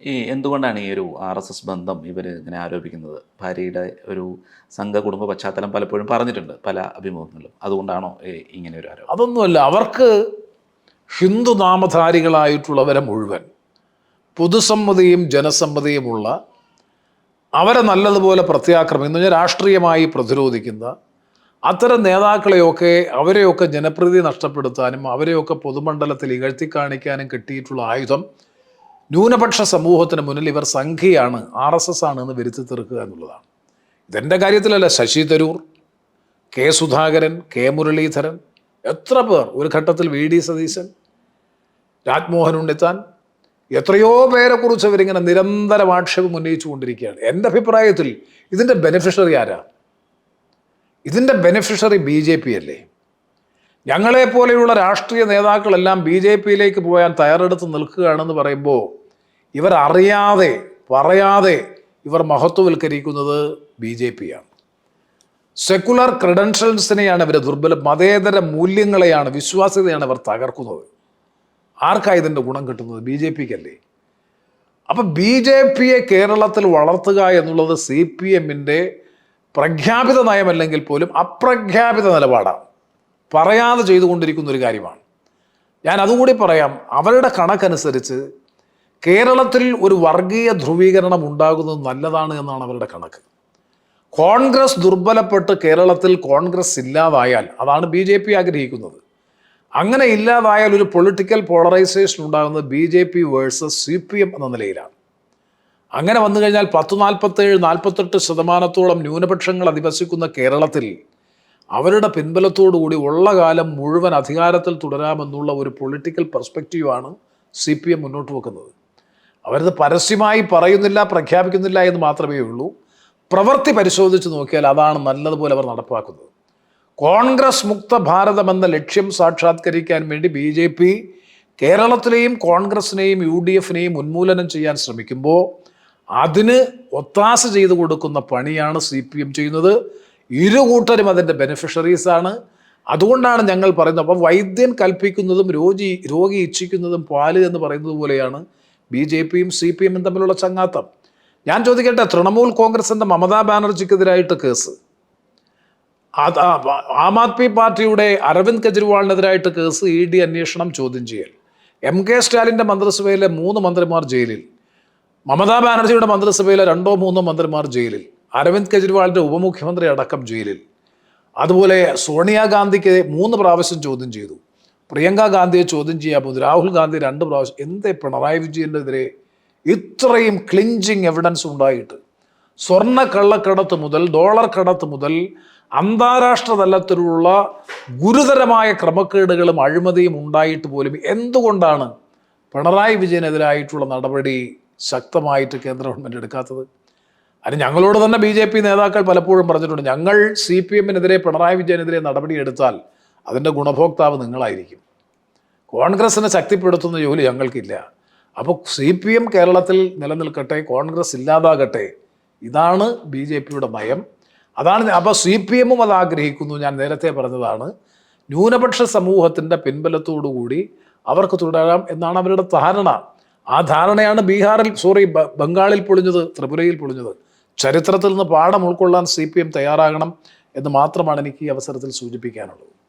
ഈ എന്തുകൊണ്ടാണ് ഈ ഒരു ആർ എസ് എസ് ബന്ധം ഇവർ ഇങ്ങനെ ആരോപിക്കുന്നത്? ഭാര്യയുടെ ഒരു സംഘ കുടുംബ പശ്ചാത്തലം പലപ്പോഴും പറഞ്ഞിട്ടുണ്ട് പല അഭിമുഖങ്ങളിലും. അതുകൊണ്ടാണോ ഇങ്ങനെ ഒരു ആരോപണം? അതൊന്നുമല്ല അവർക്ക് ഹിന്ദു നാമധാരികളായിട്ടുള്ളവരെ മുഴുവൻ പൊതുസമ്മതിയും ജനസമ്മതിയുമുള്ള അവരെ നല്ലതുപോലെ പ്രത്യാക്രമം എന്ന് പറഞ്ഞാൽ രാഷ്ട്രീയമായി പ്രതിരോധിക്കുന്ന അത്തരം നേതാക്കളെയൊക്കെ അവരെയൊക്കെ ജനപ്രീതി നഷ്ടപ്പെടുത്താനും അവരെയൊക്കെ പൊതുമണ്ഡലത്തിൽ ഇകഴ്ത്തി കാണിക്കാനും കിട്ടിയിട്ടുള്ള ആയുധം ന്യൂനപക്ഷ സമൂഹത്തിന് മുന്നിൽ ഇവർ സംഖ്യയാണ് ആർ എസ് എസ് ആണ് എന്ന് വരുത്തി തീർക്കുക എന്നുള്ളതാണ്. ഇതെന്റെ കാര്യത്തിലല്ല ശശി തരൂർ കെ സുധാകരൻ കെ മുരളീധരൻ എത്ര പേർ ഒരു ഘട്ടത്തിൽ വി ഡി സതീശൻ രാജ്മോഹൻ ഉണ്ണിത്താൻ എത്രയോ പേരെ കുറിച്ച് അവരിങ്ങനെ നിരന്തരം ആക്ഷേപം ഉന്നയിച്ചു കൊണ്ടിരിക്കുകയാണ്. എന്റെ അഭിപ്രായത്തിൽ ഇതിന്റെ ബെനിഫിഷ്യറി ആരാ? ഇതിന്റെ ബെനിഫിഷ്യറി ബി ജെ പി അല്ലേ? ഞങ്ങളെപ്പോലെയുള്ള രാഷ്ട്രീയ നേതാക്കളെല്ലാം ബി ജെ പിയിലേക്ക് പോകാൻ തയ്യാറെടുത്ത് നിൽക്കുകയാണെന്ന് പറയുമ്പോൾ ഇവർ അറിയാതെ പറയാതെ ഇവർ മഹത്വവൽക്കരിക്കുന്നത് ബി ജെ പിയാണ്. സെക്കുലർ ക്രെഡൻഷ്യൽസിനെയാണ് ഇവർ ദുർബല മതേതര മൂല്യങ്ങളെയാണ് വിശ്വാസ്യതയാണ് ഇവർ തകർക്കുന്നത്. ആർക്കാ ഇതിന്റെ ഗുണം കിട്ടുന്നത്? ബി ജെ പിക്കല്ലേ. അപ്പം ബി ജെ പിയെ കേരളത്തിൽ വളർത്തുക എന്നുള്ളത് സി പി എമ്മിന്റെ പ്രഖ്യാപിത നയമല്ലെങ്കിൽ പോലും അപ്രഖ്യാപിത നിലപാടാണ്. പറയാതെ ചെയ്തുകൊണ്ടിരിക്കുന്ന ഒരു കാര്യമാണ്. ഞാൻ അതുകൂടി പറയാം അവരുടെ കണക്കനുസരിച്ച് കേരളത്തിൽ ഒരു വർഗീയ ധ്രുവീകരണം ഉണ്ടാകുന്നത് നല്ലതാണ് എന്നാണ് അവരുടെ കണക്ക്. കോൺഗ്രസ് ദുർബലപ്പെട്ട് കേരളത്തിൽ കോൺഗ്രസ് ഇല്ലാതായാൽ അതാണ് ബി ജെ പി ആഗ്രഹിക്കുന്നത്. അങ്ങനെ ഇല്ലാതായാൽ ഒരു പൊളിറ്റിക്കൽ പോളറൈസേഷൻ ഉണ്ടാകുന്നത് B J P versus C P M എന്ന നിലയിലാണ്. അങ്ങനെ വന്നു കഴിഞ്ഞാൽ പത്ത് നാൽപ്പത്തേഴ് നാൽപ്പത്തെട്ട് ശതമാനത്തോളം ന്യൂനപക്ഷങ്ങൾ അധിവസിക്കുന്ന കേരളത്തിൽ അവരുടെ പിൻബലത്തോടുകൂടി ഉള്ള കാലം മുഴുവൻ അധികാരത്തിൽ തുടരാമെന്നുള്ള ഒരു പൊളിറ്റിക്കൽ പെർസ്പെക്റ്റീവാണ് സി പി എം മുന്നോട്ട് വെക്കുന്നത്. അവരത് പരസ്യമായി പറയുന്നില്ല പ്രഖ്യാപിക്കുന്നില്ല എന്ന് മാത്രമേ ഉള്ളൂ. പ്രവൃത്തി പരിശോധിച്ച് നോക്കിയാൽ അതാണ് നല്ലതുപോലെ അവർ നടപ്പാക്കുന്നത്. കോൺഗ്രസ് മുക്ത ഭാരതം എന്ന ലക്ഷ്യം സാക്ഷാത്കരിക്കാൻ വേണ്ടി ബി ജെ പി കേരളത്തിലെയും കോൺഗ്രസിനെയും യു ഡി എഫിനെയും ഉന്മൂലനം ചെയ്യാൻ ശ്രമിക്കുമ്പോൾ അതിന് ഒത്താശ ചെയ്തു കൊടുക്കുന്ന പണിയാണ് സി പി എം ചെയ്യുന്നത്. ഇരു കൂട്ടരും അതിന്റെ ബെനിഫിഷ്യറീസാണ് അതുകൊണ്ടാണ് ഞങ്ങൾ പറയുന്നത്. അപ്പം വൈദ്യൻ കൽപ്പിക്കുന്നതും രോഗി രോഗി ഇച്ഛിക്കുന്നതും പാൽ എന്ന് പറയുന്നത് പോലെയാണ് ബി ജെ പിയും സി പി എമ്മും തമ്മിലുള്ള ചങ്ങാത്തം. ഞാൻ ചോദിക്കട്ടെ തൃണമൂൽ കോൺഗ്രസിന്റെ മമതാ ബാനർജിക്കെതിരായിട്ട് കേസ്. ആം ആദ്മി പാർട്ടിയുടെ അരവിന്ദ് കെജ്രിവാളിനെതിരായിട്ട് കേസ് ഇ ഡി അന്വേഷണം ചോദ്യം ചെയ്യൽ. എം കെ സ്റ്റാലിന്റെ മന്ത്രിസഭയിലെ മൂന്ന് മന്ത്രിമാർ ജയിലിൽ. മമതാ ബാനർജിയുടെ മന്ത്രിസഭയിലെ രണ്ടോ മൂന്നോ മന്ത്രിമാർ ജയിലിൽ. അരവിന്ദ് കെജ്രിവാളിന്റെ ഉപമുഖ്യമന്ത്രി അടക്കം ജയിലിൽ. അതുപോലെ സോണിയാഗാന്ധിക്ക് മൂന്ന് പ്രാവശ്യം ചോദ്യം ചെയ്തു. പ്രിയങ്ക ഗാന്ധിയെ ചോദ്യം ചെയ്യാൻ പോകുന്നു രാഹുൽ ഗാന്ധി രണ്ട് പ്രാവശ്യം എന്തേ പിണറായി വിജയനെതിരെ ഇത്രയും ക്ലിഞ്ചിങ് എവിഡൻസ് ഉണ്ടായിട്ട്. സ്വർണ കള്ളക്കടത്ത് മുതൽ ഡോളർ കടത്ത് മുതൽ അന്താരാഷ്ട്ര തലത്തിലുള്ള ഗുരുതരമായ ക്രമക്കേടുകളും അഴിമതിയും ഉണ്ടായിട്ട് പോലും എന്തുകൊണ്ടാണ് പിണറായി വിജയനെതിരായിട്ടുള്ള നടപടി ശക്തമായിട്ട് കേന്ദ്ര ഗവൺമെന്റ് എടുക്കാത്തത്? അതിന് ഞങ്ങളോട് തന്നെ ബി നേതാക്കൾ പലപ്പോഴും പറഞ്ഞിട്ടുണ്ട് ഞങ്ങൾ സി പി എമ്മിനെതിരെ പിണറായി വിജയനെതിരെ നടപടിയെടുത്താൽ അതിന്റെ ഗുണഭോക്താവ് നിങ്ങളായിരിക്കും. കോൺഗ്രസിനെ ശക്തിപ്പെടുത്തുന്ന ജോലി ഞങ്ങൾക്കില്ല. അപ്പോൾ സി പി എം കേരളത്തിൽ നിലനിൽക്കട്ടെ കോൺഗ്രസ് ഇല്ലാതാകട്ടെ ഇതാണ് ബി ജെ പിയുടെ നയം. അതാണ് അപ്പോൾ സി പി എമ്മും അത് ആഗ്രഹിക്കുന്നു. ഞാൻ നേരത്തെ പറഞ്ഞതാണ് ന്യൂനപക്ഷ സമൂഹത്തിന്റെ പിൻബലത്തോടുകൂടി അവർക്ക് തുടരാം എന്നാണ് അവരുടെ ധാരണ. ആ ധാരണയാണ് ബീഹാറിൽ സോറി ബംഗാളിൽ പൊളിഞ്ഞത് ത്രിപുരയിൽ പൊളിഞ്ഞത്. ചരിത്രത്തിൽ നിന്ന് പാഠം ഉൾക്കൊള്ളാൻ സി പി എം തയ്യാറാകണം എന്ന് മാത്രമാണ് എനിക്ക് ഈ അവസരത്തിൽ സൂചിപ്പിക്കാനുള്ളത്.